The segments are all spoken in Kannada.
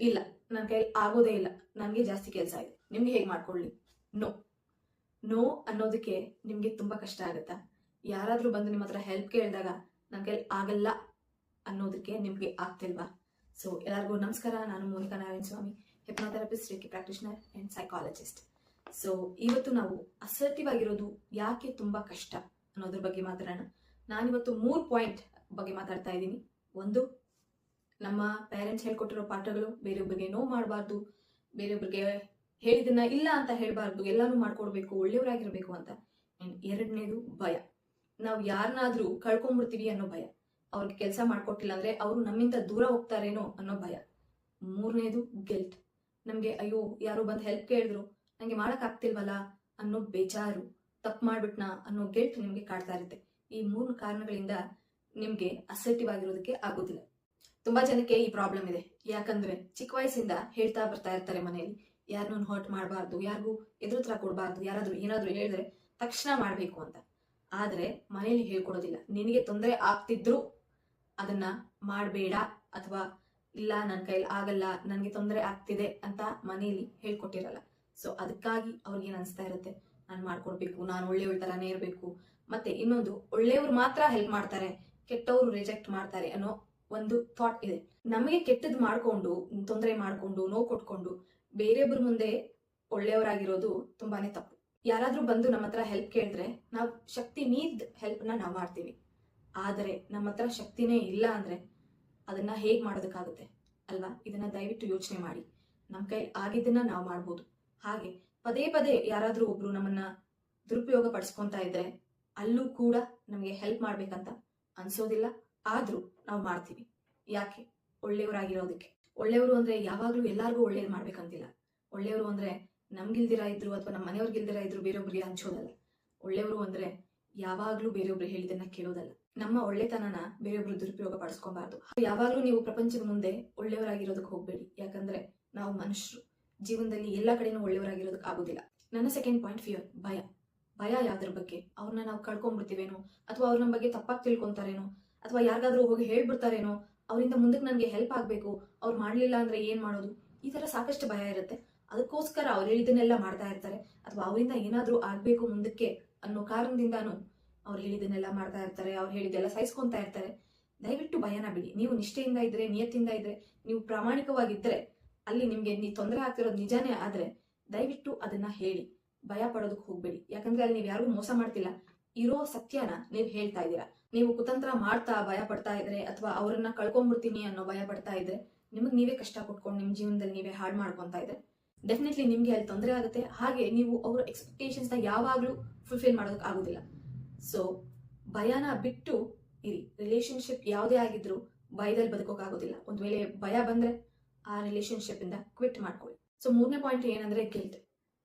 ಇಲ್ಲ ನನ್ನ ಕೈಲಿ ಆಗೋದೇ ಇಲ್ಲ. ನನಗೆ ಜಾಸ್ತಿ ಕೆಲಸ ಇದೆ. ನಿಮ್ಗೆ ಹೇಗೆ ಮಾಡ್ಕೊಳ್ಳಿ? ನೋ ನೋ ಅನ್ನೋದಕ್ಕೆ ನಿಮಗೆ ತುಂಬ ಕಷ್ಟ ಆಗುತ್ತಾ? ಯಾರಾದರೂ ಬಂದು ನಿಮ್ಮ ಹತ್ರ ಹೆಲ್ಪ್ ಕೇಳಿದಾಗ ನನ್ನ ಕೈಲಿ ಆಗಲ್ಲ ಅನ್ನೋದಕ್ಕೆ ನಿಮಗೆ ಆಗ್ತಿಲ್ವಾ? ಸೊ ಎಲ್ಲರಿಗೂ ನಮಸ್ಕಾರ. ನಾನು Monika Narayana Swamy hypnotherapist reiki practitioner and psychologist so ಇವತ್ತು ನಾವು ಅಸರ್ಟಿವ್ ಆಗಿರೋದು ಯಾಕೆ ತುಂಬ ಕಷ್ಟ ಅನ್ನೋದ್ರ ಬಗ್ಗೆ ಮಾತಾಡೋಣ. ನಾನಿವತ್ತು ಮೂರು ಪಾಯಿಂಟ್ ಬಗ್ಗೆ ಮಾತಾಡ್ತಾ ಇದ್ದೀನಿ. ಒಂದು ನಮ್ಮ ಪೇರೆಂಟ್ಸ್ ಹೇಳ್ಕೊಟ್ಟಿರೋ ಪಾಠಗಳು ಬೇರೆಯೊಬ್ಬರಿಗೆ ನೋವು ಮಾಡಬಾರ್ದು ಬೇರೆಯೊಬ್ಬರಿಗೆ ಹೇಳಿದನ್ನ ಇಲ್ಲ ಅಂತ ಹೇಳಬಾರ್ದು, ಎಲ್ಲಾನು ಮಾಡ್ಕೊಡ್ಬೇಕು, ಒಳ್ಳೆಯವರಾಗಿರ್ಬೇಕು ಅಂತ. ಎರಡನೇದು ಭಯ. ನಾವು ಯಾರನ್ನಾದ್ರೂ ಕಳ್ಕೊಂಡ್ಬಿಡ್ತೀವಿ ಅನ್ನೋ ಭಯ. ಅವ್ರಿಗೆ ಕೆಲಸ ಮಾಡ್ಕೊಟ್ಟಿಲ್ಲ ಅಂದ್ರೆ ಅವರು ನಮ್ಮಿಂದ ದೂರ ಹೋಗ್ತಾರೇನೋ ಅನ್ನೋ ಭಯ. ಮೂರನೇದು ಗಿಲ್ಟ್ ನಮ್ಗೆ ಅಯ್ಯೋ, ಯಾರೋ ಬಂದು ಹೆಲ್ಪ್ ಕೇಳಿದ್ರು, ನಂಗೆ ಮಾಡಕ್ ಆಗ್ತಿಲ್ವಲ್ಲ ಅನ್ನೋ ಬೇಜಾರು, ತಪ್ಪು ಮಾಡ್ಬಿಟ್ನಾ ಅನ್ನೋ ಗಿಲ್ಟ್ ನಿಮ್ಗೆ ಕಾಡ್ತಾ ಇರುತ್ತೆ. ಈ ಮೂರು ಕಾರಣಗಳಿಂದ ನಿಮ್ಗೆ ಅಸೆಟಿವ್ ಆಗಿರೋದಕ್ಕೆ ಆಗೋದಿಲ್ಲ. ತುಂಬಾ ಜನಕ್ಕೆ ಈ ಪ್ರಾಬ್ಲಮ್ ಇದೆ. ಯಾಕಂದ್ರೆ ಚಿಕ್ಕ ವಯಸ್ಸಿಂದ ಹೇಳ್ತಾ ಬರ್ತಾ ಇರ್ತಾರೆ ಮನೆಯಲ್ಲಿ. ಯಾರನ್ನೂ ಹರ್ಟ್ ಮಾಡಬಾರ್ದು, ಯಾರಿಗೂ ಎದುರು ತರ ಕೊಡಬಾರ್ದು, ಯಾರಾದ್ರೂ ಏನಾದ್ರೂ ಹೇಳಿದ್ರೆ ತಕ್ಷಣ ಮಾಡಬೇಕು ಅಂತ. ಆದ್ರೆ ಮನೆಯಲ್ಲಿ ಹೇಳ್ಕೊಡೋದಿಲ್ಲ. ನಿನಗೆ ತೊಂದರೆ ಆಗ್ತಿದ್ರು, ಅದನ್ನ ಮಾಡಬೇಡ ಅಥವಾ ಇಲ್ಲ ನನ್ನ ಕೈಲಿ ಆಗಲ್ಲ, ನನಗೆ ತೊಂದರೆ ಆಗ್ತಿದೆ ಅಂತ ಮನೆಯಲ್ಲಿ ಹೇಳ್ಕೊಟ್ಟಿರಲ್ಲ. ಸೊ ಅದಕ್ಕಾಗಿ ಅವ್ರಿಗೆ ಅನ್ಸ್ತಾ ಇರುತ್ತೆ? ನಾನು ಮಾಡ್ಕೊಡ್ಬೇಕು, ನಾನು ಒಳ್ಳೆ ತರಾನೇ ಇರಬೇಕು. ಮತ್ತೆ ಇನ್ನೊಂದು, ಒಳ್ಳೆಯವ್ರು ಮಾತ್ರ ಹೆಲ್ಪ್ ಮಾಡ್ತಾರೆ, ಕೆಟ್ಟವರು ರಿಜೆಕ್ಟ್ ಮಾಡ್ತಾರೆ ಅನ್ನೋ ಒಂದು ಥಾಟ್ ಇದೆ. ನಮಗೆ ಕೆಟ್ಟದ್ ಮಾಡ್ಕೊಂಡು, ತೊಂದರೆ ಮಾಡ್ಕೊಂಡು, ನೋವು ಕೊಟ್ಕೊಂಡು ಬೇರೆಯೊಬ್ಬರ ಮುಂದೆ ಒಳ್ಳೆಯವರಾಗಿರೋದು ತುಂಬಾನೇ ತಪ್ಪು. ಯಾರಾದ್ರೂ ಬಂದು ನಮ್ಮ ಹತ್ರ ಹೆಲ್ಪ್ ಕೇಳಿದ್ರೆ ನಾವು ಶಕ್ತಿ ಮೀದ್ ಹೆಲ್ಪ್ನ ನಾವು ಮಾಡ್ತೀವಿ. ಆದರೆ ನಮ್ಮ ಹತ್ರ ಶಕ್ತಿನೇ ಇಲ್ಲ ಅಂದ್ರೆ ಅದನ್ನ ಹೇಗ್ ಮಾಡೋದಕ್ಕಾಗುತ್ತೆ? ಅಲ್ವಾ? ಇದನ್ನ ದಯವಿಟ್ಟು ಯೋಚನೆ ಮಾಡಿ. ನಮ್ಮ ಕೈ ಆಗಿದ್ದನ್ನ ನಾವು ಮಾಡ್ಬೋದು. ಹಾಗೆ ಪದೇ ಪದೇ ಯಾರಾದ್ರೂ ಒಬ್ರು ನಮ್ಮನ್ನ ದುರುಪಯೋಗ ಪಡಿಸ್ಕೊಂತ ಇದ್ರೆ ಅಲ್ಲೂ ಕೂಡ ನಮಗೆ ಹೆಲ್ಪ್ ಮಾಡ್ಬೇಕಂತ ಅನ್ಸೋದಿಲ್ಲ. ಆದ್ರೂ ನಾವು ಮಾಡ್ತೀವಿ. ಯಾಕೆ? ಒಳ್ಳೆಯವರಾಗಿರೋದಕ್ಕೆ. ಒಳ್ಳೆಯವರು ಅಂದ್ರೆ ಯಾವಾಗ್ಲೂ ಎಲ್ಲಾರ್ಗೂ ಒಳ್ಳೇದ್ ಮಾಡ್ಬೇಕಂತಿಲ್ಲ. ಒಳ್ಳೆಯವರು ಅಂದ್ರೆ ನಮ್ಗಿಲ್ದಿರ ಇದ್ರು ಅಥವಾ ನಮ್ಮ ಮನೆಯವ್ರಿಗಿಲ್ದಿರ ಇದ್ರು ಬೇರೊಬ್ರಿಗೆ ಹಂಚೋದಲ್ಲ ಒಳ್ಳೆಯವರು ಅಂದ್ರೆ ಯಾವಾಗ್ಲೂ ಬೇರೆಯೊಬ್ರು ಹೇಳಿದನ್ನ ಕೇಳೋದಲ್ಲ. ನಮ್ಮ ಒಳ್ಳೆತನನ ಬೇರೆಯೊಬ್ರು ದುರುಪಯೋಗ ಪಡಿಸ್ಕೊಬಾರ್ದು. ಯಾವಾಗ್ಲೂ ನೀವು ಪ್ರಪಂಚದ ಮುಂದೆ ಒಳ್ಳೆಯವರಾಗಿರೋದಕ್ಕೆ ಹೋಗ್ಬೇಡಿ. ಯಾಕಂದ್ರೆ ನಾವು ಮನುಷ್ಯರು. ಜೀವನದಲ್ಲಿ ಎಲ್ಲ ಕಡೆನೂ ಒಳ್ಳೆಯವರಾಗಿರೋದಕ್ಕೆ ಆಗೋದಿಲ್ಲ. ನನ್ನ ಸೆಕೆಂಡ್ ಪಾಯಿಂಟ್ ಫಿಯರ್ ಭಯ. ಭಯ ಯಾವ್ದ್ರ ಬಗ್ಗೆ? ಅವ್ರನ್ನ ನಾವು ಕಳ್ಕೊಂಡ್ಬಿಡ್ತೀವೇನೋ ಅಥವಾ ಅವ್ರ ನಮ್ಮ ಬಗ್ಗೆ ತಪ್ಪಾಗಿ ತಿಳ್ಕೊಂತಾರೇನೋ? ಅಥವಾ ಯಾರಿಗಾದ್ರೂ ಹೋಗಿ ಹೇಳ್ಬಿಡ್ತಾರೇನೋ, ಅವರಿಂದ ಮುಂದಕ್ಕೆ ನನಗೆ ಹೆಲ್ಪ್ ಆಗಬೇಕು, ಅವ್ರು ಮಾಡಲಿಲ್ಲ ಅಂದರೆ ಏನು ಮಾಡೋದು? ಈ ಥರ ಸಾಕಷ್ಟು ಭಯ ಇರುತ್ತೆ. ಅದಕ್ಕೋಸ್ಕರ ಅವ್ರು ಹೇಳಿದ್ದನ್ನೆಲ್ಲ ಮಾಡ್ತಾ ಇರ್ತಾರೆ. ಅಥವಾ ಅವರಿಂದ ಏನಾದರೂ ಆಗಬೇಕು ಮುಂದಕ್ಕೆ ಅನ್ನೋ ಕಾರಣದಿಂದಾನು ಅವ್ರು ಹೇಳಿದ್ದನ್ನೆಲ್ಲ ಮಾಡ್ತಾ ಇರ್ತಾರೆ, ಅವ್ರು ಹೇಳಿದ್ದೆಲ್ಲ ಸಹಿಸ್ಕೊತಾ ಇರ್ತಾರೆ. ದಯವಿಟ್ಟು ಭಯನ ಬಿಡಿ. ನೀವು ನಿಷ್ಠೆಯಿಂದ ಇದ್ದರೆ ನಿಯತ್ತಿಂದ ಇದ್ದರೆ ನೀವು ಪ್ರಾಮಾಣಿಕವಾಗಿದ್ದರೆ ಅಲ್ಲಿ ನಿಮಗೆ ನೀ ತೊಂದರೆ ಆಗ್ತಿರೋದು ನಿಜಾನೇ ಆದರೆ ದಯವಿಟ್ಟು ಅದನ್ನು ಹೇಳಿ. ಭಯ ಪಡೋದಕ್ಕೆ ಹೋಗಬೇಡಿ. ಯಾಕಂದರೆ ಅಲ್ಲಿ ನೀವು ಯಾರಿಗೂ ಮೋಸ ಮಾಡ್ತಿಲ್ಲ. ಇರೋ ಸತ್ಯನ ನೀವು ಹೇಳ್ತಾ ಇದ್ದೀರಾ. ನೀವು ಕುತಂತ್ರ ಮಾಡ್ತಾ ಭಯ ಪಡ್ತಾ ಇದ್ರೆ ಅಥವಾ ಅವರನ್ನ ಕಳ್ಕೊಂಡ್ಬಿಡ್ತೀನಿ ಅನ್ನೋ ಭಯ ಪಡ್ತಾ ಇದ್ರೆ ನಿಮಗೆ ನೀವೇ ಕಷ್ಟ ಕೊಟ್ಕೊಂಡು ನಿಮ್ಮ ಜೀವನದಲ್ಲಿ ನೀವೇ ಹಾಳು ಮಾಡ್ಕೊತಾ ಇದ್ರೆ ಡೆಫಿನೆಟ್ಲಿ ನಿಮಗೆ ಅಲ್ಲಿ ತೊಂದರೆ ಆಗುತ್ತೆ. ಹಾಗೆ ನೀವು ಅವರ ಎಕ್ಸ್ಪೆಕ್ಟೇಷನ್ಸ್ ಯಾವಾಗಲೂ ಯಾವಾಗ್ಲೂ ಫುಲ್ಫಿಲ್ ಮಾಡೋದಕ್ಕೆ ಆಗೋದಿಲ್ಲ. ಸೊ ಭಯನ ಬಿಟ್ಟು ಇರಿ. ರಿಲೇಶನ್ಶಿಪ್ ಯಾವುದೇ ಆಗಿದ್ರು ಭಯದಲ್ಲಿ ಬದುಕೋಕ್ಕಾಗೋದಿಲ್ಲ ಒಂದು ವೇಳೆ ಭಯ ಬಂದ್ರೆ ಆ ರಿಲೇಶನ್ಶಿಪ್ ಇಂದ ಕ್ವಿಟ್ ಮಾಡ್ಕೊಳ್ಳಿ. ಸೊ ಮೂರನೇ ಪಾಯಿಂಟ್ ಏನಂದ್ರೆ ಗಿಲ್ಟ್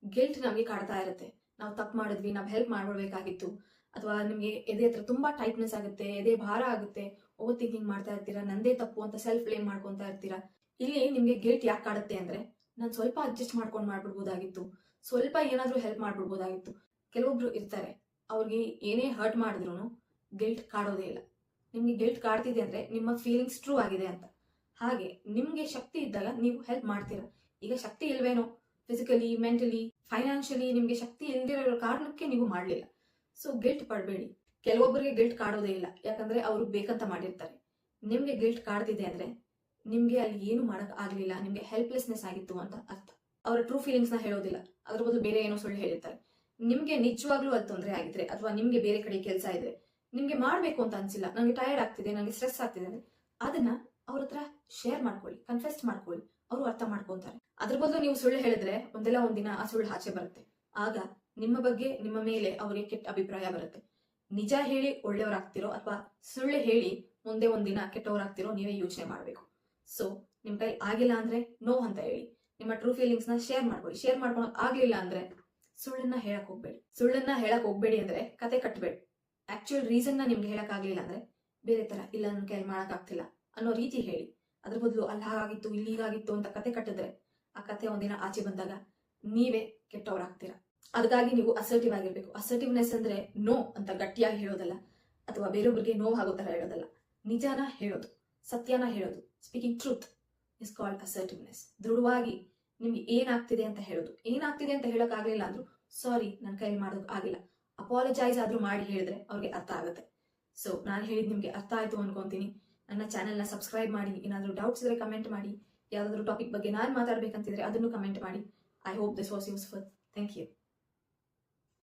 ಗಿಲ್ಟ್ ನಮಗೆ ಕಾಡ್ತಾ ಇರುತ್ತೆ. ನಾವು ತಪ್ಪು ಮಾಡಿದ್ವಿ, ನಾವು ಹೆಲ್ಪ್ ಮಾಡ್ಬಿಡ್ಬೇಕಾಗಿತ್ತು ಅಥವಾ ನಿಮಗೆ ಎದೆ ಹತ್ರ ತುಂಬಾ ಟೈಟ್ನೆಸ್ ಆಗುತ್ತೆ, ಎದೆ ಭಾರ ಆಗುತ್ತೆ ಓವರ್ ಥಿಂಕಿಂಗ್ ಮಾಡ್ತಾ ಇರ್ತೀರಾ, ನಂದೇ ತಪ್ಪು ಅಂತ ಸೆಲ್ಫ್ ಬ್ಲೇಮ್ ಮಾಡ್ಕೊತಾ ಇರ್ತೀರಾ? ಇಲ್ಲಿ ನಿಮಗೆ ಗಿಲ್ಟ್ ಯಾಕೆ ಕಾಡುತ್ತೆ ಅಂದ್ರೆ, ನಾನು ಸ್ವಲ್ಪ ಅಡ್ಜಸ್ಟ್ ಮಾಡ್ಕೊಂಡು ಮಾಡ್ಬಿಡ್ಬೋದಾಗಿತ್ತು. ಸ್ವಲ್ಪ ಏನಾದರೂ ಹೆಲ್ಪ್ ಮಾಡ್ಬಿಡ್ಬೋದಾಗಿತ್ತು. ಕೆಲವೊಬ್ರು ಇರ್ತಾರೆ, ಅವ್ರಿಗೆ ಏನೇ ಹರ್ಟ್ ಮಾಡಿದ್ರು ಗಿಲ್ಟ್ ಕಾಡೋದೇ ಇಲ್ಲ. ನಿಮಗೆ ಗಿಲ್ಟ್ ಕಾಡ್ತಿದೆ ಅಂದರೆ ನಿಮ್ಮ ಫೀಲಿಂಗ್ಸ್ ಟ್ರೂ ಆಗಿದೆ ಅಂತ. ಹಾಗೆ ನಿಮಗೆ ಶಕ್ತಿ ಇದ್ದಾಗ ನೀವು ಹೆಲ್ಪ್ ಮಾಡ್ತೀರಾ. ಈಗ ಶಕ್ತಿ ಇಲ್ವೇನೋ ಫಿಸಿಕಲಿ ಮೆಂಟಲಿ ಫೈನಾನ್ಷಿಯಲಿ ನಿಮಗೆ ಶಕ್ತಿ ಇಲ್ದಿರೋ ಕಾರಣಕ್ಕೆ ನೀವು ಮಾಡಲಿಲ್ಲ. ಸೊ ಗಿಲ್ಟ್ ಪಡಬೇಡಿ. ಕೆಲವೊಬ್ಬರಿಗೆ ಗಿಲ್ಟ್ ಕಾಡೋದೇ ಇಲ್ಲ. ಯಾಕಂದ್ರೆ ಅವರು ಬೇಕಂತ ಮಾಡಿರ್ತಾರೆ. ನಿಮಗೆ ಗಿಲ್ಟ್ ಕಾಡ್ತಿದೆ ಅಂದ್ರೆ ನಿಮ್ಗೆ ಅಲ್ಲಿ ಏನು ಮಾಡಕ್ ಆಗ್ಲಿಲ್ಲ, ನಿಮ್ಗೆ ಹೆಲ್ಪ್ಲೆಸ್ನೆಸ್ ಆಗಿತ್ತು ಅಂತ ಅರ್ಥ. ಅವರ ಟ್ರೂ ಫೀಲಿಂಗ್ಸ್ನ ಹೇಳೋದಿಲ್ಲ. ಅದ್ರ ಬದಲು ಬೇರೆ ಏನೋ ಸುಳ್ಳು ಹೇಳಿರ್ತಾರೆ. ನಿಮ್ಗೆ ನಿಜವಾಗ್ಲೂ ಅದು ತೊಂದರೆ ಆಗಿದ್ರೆ ಅಥವಾ ನಿಮ್ಗೆ ಬೇರೆ ಕಡೆ ಕೆಲಸ ಇದ್ರೆ ನಿಮ್ಗೆ ಮಾಡ್ಬೇಕು ಅಂತ ಅನ್ಸಿಲ್ಲ ನನಗೆ ಟಯರ್ಡ್ ಆಗ್ತಿದೆ ನನಗೆ ಸ್ಟ್ರೆಸ್ ಆಗ್ತಿದೆ ಅಂದ್ರೆ ಅದನ್ನ ಅವ್ರ ಹತ್ರ ಶೇರ್ ಮಾಡ್ಕೊಳ್ಳಿ ಕನ್ಫೆಸ್ಟ್ ಮಾಡ್ಕೊಳ್ಳಿ. ಅವರು ಅರ್ಥ ಮಾಡ್ಕೊಂತಾರೆ. ಅದ್ರ ಬದಲು ನೀವು ಸುಳ್ಳು ಹೇಳಿದ್ರೆ ಒಂದೆಲ್ಲ ಒಂದಿನ ಆ ಸುಳ್ಳು ಆಚೆ ಬರುತ್ತೆ. ಆಗ ನಿಮ್ಮ ಬಗ್ಗೆ ನಿಮ್ಮ ಮೇಲೆ ಅವರಿಗೆ ಕೆಟ್ಟ ಅಭಿಪ್ರಾಯ ಬರುತ್ತೆ. ನಿಜ ಹೇಳಿ ಒಳ್ಳೆಯವರಾಗ್ತಿರೋ ಅಥವಾ ಸುಳ್ಳು ಹೇಳಿ ಮುಂದೆ ಒಂದಿನ ಕೆಟ್ಟವರಾಗ್ತಿರೋ ನೀವೇ ಯೋಚನೆ ಮಾಡಬೇಕು. ಸೊ ನಿಮ್ಮ ಕೈ ಆಗಿಲ್ಲ ಅಂದ್ರೆ ನೋ ಅಂತ ಹೇಳಿ. ನಿಮ್ಮ ಟ್ರೂ ಫೀಲಿಂಗ್ಸ್ನ ಶೇರ್ ಮಾಡ್ಕೊಳ್ಳಿ. ಶೇರ್ ಮಾಡ್ಕೊಳಕ್ ಆಗ್ಲಿಲ್ಲ ಅಂದ್ರೆ ಸುಳ್ಳನ್ನ ಹೇಳಕ್ ಹೋಗ್ಬೇಡಿ. ಸುಳ್ಳನ್ನ ಹೇಳಕ್ ಹೋಗ್ಬೇಡಿ ಅಂದ್ರೆ ಕತೆ ಕಟ್ಬೇಡಿ. ಆಕ್ಚುಯಲ್ ರೀಸನ್ನ ನಿಮ್ಗೆ ಹೇಳಕ್ ಆಗ್ಲಿಲ್ಲ ಅಂದ್ರೆ ಬೇರೆ ತರ ಇಲ್ಲ, ನನ್ ಕೈ ಮಾಡಕ್ ಆಗ್ತಿಲ್ಲ ಅನ್ನೋ ರೀತಿ ಹೇಳಿ. ಅದ್ರ ಬದಲು ಅಲ್ಲಿ ಹಾಗಾಗಿತ್ತು ಇಲ್ಲಿ ಹೀಗಾಗಿತ್ತು ಅಂತ ಕತೆ ಕಟ್ಟಿದ್ರೆ ಆ ಕತೆ ಒಂದಿನ ಆಚೆ ಬಂದಾಗ ನೀವೇ ಕೆಟ್ಟವರಾಗ್ತೀರಾ? ಅದಕ್ಕಾಗಿ ನೀವು ಅಸರ್ಟಿವ್ ಆಗಿರ್ಬೇಕು. ಅಸರ್ಟಿವ್ನೆಸ್ ಅಂದ್ರೆ ನೋ ಅಂತ ಗಟ್ಟಿಯಾಗಿ ಹೇಳೋದಲ್ಲ, ಅಥವಾ ಬೇರೊಬ್ಬರಿಗೆ ನೋವಾಗೋ ತರ ಹೇಳೋದಲ್ಲ. ನಿಜಾನ ಹೇಳೋದು, ಸತ್ಯನ ಹೇಳೋದು speaking truth is called assertiveness ದೃಢವಾಗಿ ನಿಮ್ಗೆ ಏನಾಗ್ತಿದೆ ಅಂತ ಹೇಳೋದು. ಏನಾಗ್ತಿದೆ ಅಂತ ಹೇಳೋಕ್ಕಾಗಲಿಲ್ಲ ಅಂದ್ರೂ ಸಾರಿ ನನ್ನ ಕೈ ಮಾಡೋದು ಆಗಿಲ್ಲ. ಅಪಾಲಜೈಸ್ ಆದ್ರೂ ಮಾಡಿ ಹೇಳಿದ್ರೆ ಅವ್ರಿಗೆ ಅರ್ಥ ಆಗುತ್ತೆ. ಸೊ ನಾನು ಹೇಳಿದ್ ನಿಮ್ಗೆ ಅರ್ಥ ಆಯ್ತು ಅನ್ಕೊಂತೀನಿ. ನನ್ನ ಚಾನೆಲ್ನ ಸಬ್ಸ್ಕ್ರೈಬ್ ಮಾಡಿ, ಏನಾದರೂ ಡೌಟ್ಸ್ ಇದ್ರೆ ಕಮೆಂಟ್ ಮಾಡಿ, ಯಾವುದಾದ್ರೂ ಟಾಪಿಕ್ ಬಗ್ಗೆ ನಾನು ಮಾತಾಡ್ಬೇಕಂತಿದ್ರೆ ಅದನ್ನು ಕಮೆಂಟ್ ಮಾಡಿ. I hope this was useful thank you